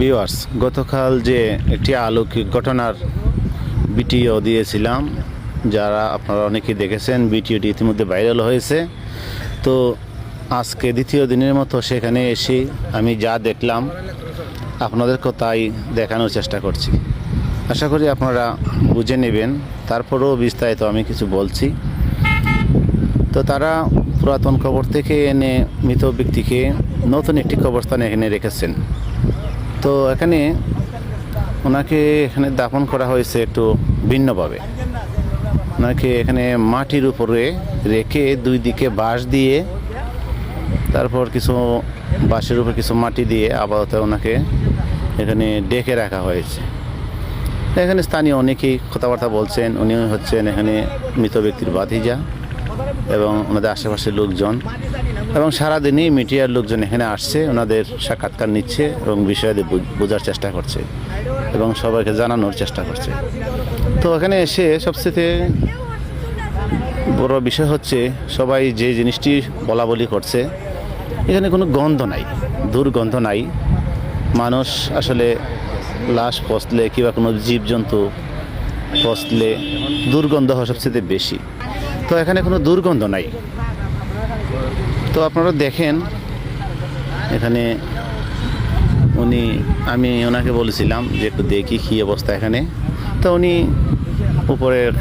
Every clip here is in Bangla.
ভিউয়ার্স গতকাল যে একটি আলৌকিক ঘটনার ভিডিও দিয়েছিলাম, যারা আপনারা অনেকেই দেখেছেন, ভিডিওটি ইতিমধ্যে ভাইরাল হয়েছে। তো আজকে দ্বিতীয় দিনের মতো সেখানে এসে আমি যা দেখলাম আপনাদেরকে তাই দেখানোর চেষ্টা করছি। আশা করি আপনারা বুঝে নেবেন, তারপরেও বিস্তারিত আমি কিছু বলছি। তো তারা পুরাতন কবর থেকে এনে মৃত ব্যক্তিকে নতুন একটি কবরস্থানে এখানে রেখেছেন। তো এখানে ওনাকে এখানে দাফন করা হয়েছে একটু ভিন্নভাবে। ওনাকে এখানে মাটির উপরে রেখে দুই দিকে বাঁশ দিয়ে, তারপর কিছু বাঁশের উপর কিছু মাটি দিয়ে আপাতত ওনাকে এখানে ডেকে রাখা হয়েছে। এখানে স্থানীয় অনেকেই কথাবার্তা বলছেন উনি হচ্ছেন এখানে মৃত ব্যক্তির বাতিজা এবং ওনাদের আশেপাশের লোকজন এবং সারাদিনই মিডিয়ার লোকজন এখানে আসছে, ওনাদের সাক্ষাৎকার নিচ্ছে এবং বিষয়াদি বোঝার চেষ্টা করছে এবং সবাইকে জানানোর চেষ্টা করছে। তো এখানে এসে সবচেয়ে বড় বিষয় হচ্ছে সবাই যে জিনিসটি বলা বলি করছে, এখানে কোনো গন্ধ নাই, দুর্গন্ধ নাই। মানুষ আসলে লাশ পচলে কিংবা কোনো জীবজন্তু পচলে দুর্গন্ধ হয় সবচেয়ে বেশি। তো এখানে কোনো দুর্গন্ধ নাই। তো আপনারা দেখেন, এখানে উনি, আমি ওনাকে বলেছিলাম যে একটু দেখি কী অবস্থা এখানে। তো উনি উপরের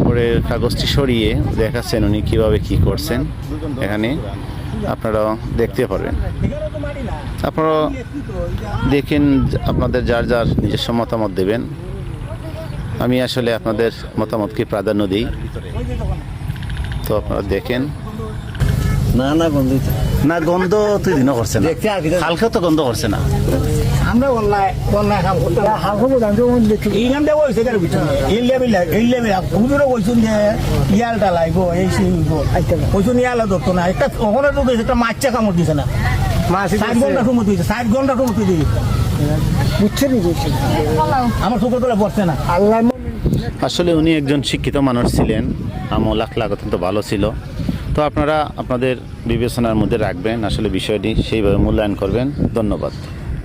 উপরের কাগজটি সরিয়ে দেখাচ্ছেন উনি কীভাবে কী করছেন এখানে। আপনারা দেখতে পারবেন। আপনারা দেখেন, আপনাদের যার যার নিজস্ব মতামত দেবেন। আমি আসলে আপনাদের মতামতকে প্রাধান্য দিই। তো আপনারা দেখেন। না না বন্ধু না। গন্ধ তুই দিনও করছে না। হালকা তো গন্ধ করছে না। আমরা কাম হাল খবর দেখি তার ভিতরে। যে ইয়ালটা লাগবো এই সেই কইছুন ইয়ালা ধরতো না। একটা ওখানে তো দেখি একটা মাছটা কামড় দিছে না। ষাট ঘণ্টা সময় দিয়েছে ষাট ঘণ্টা সময় দিয়ে বুঝছেন আমার চোখের তোলা পড়ছে না। আল্লাহ আসলে উনি একজন শিক্ষিত মানুষ ছিলেন আমল আখলাক অত্যন্ত ভালো ছিল। তো আপনারা আপনাদের বিবেচনার মধ্যে রাখবেন আসলে বিষয়টি সেইভাবে মূল্যায়ন করবেন। ধন্যবাদ।